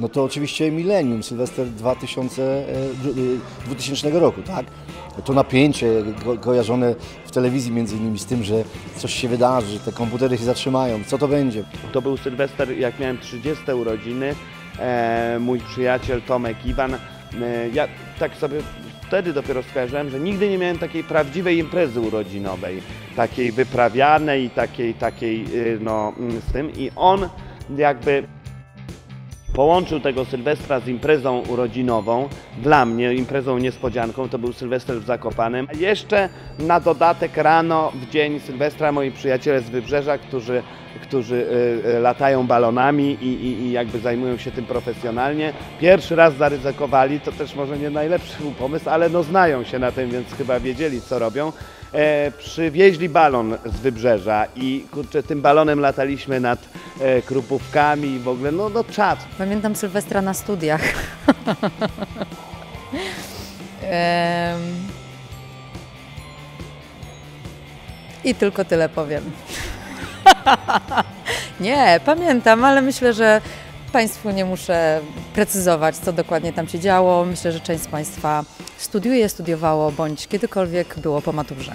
no to oczywiście Millennium, Sylwester 2000, e, dru- e, 2000 roku, tak? To napięcie ko- kojarzone w telewizji między innymi z tym, że coś się wydarzy, że te komputery się zatrzymają, co to będzie? To był Sylwester, jak miałem 30 urodziny. E, mój przyjaciel Tomek Iwan. E, ja tak sobie wtedy dopiero skojarzyłem, że nigdy nie miałem takiej prawdziwej imprezy urodzinowej, takiej wyprawianej, takiej, takiej y, no, mm, z tym. I on jakby połączył tego Sylwestra z imprezą urodzinową. Dla mnie imprezą niespodzianką to był Sylwester w Zakopanem. A Jeszcze na dodatek rano w dzień Sylwestra moi przyjaciele z Wybrzeża, którzy, którzy y, y, latają balonami i, i, i jakby zajmują się tym profesjonalnie, pierwszy raz zaryzykowali, to też może nie najlepszy był pomysł, ale no znają się na tym, więc chyba wiedzieli co robią. E, przywieźli balon z Wybrzeża i kurczę, tym balonem lataliśmy nad e, Krupówkami i w ogóle, no, no czad. Pamiętam Sylwestra na studiach. Em, I tylko tyle powiem. nie, pamiętam, ale myślę, że Państwu nie muszę precyzować, co dokładnie tam się działo. Myślę, że część z Państwa studiuje, studiowało bądź kiedykolwiek było po maturze.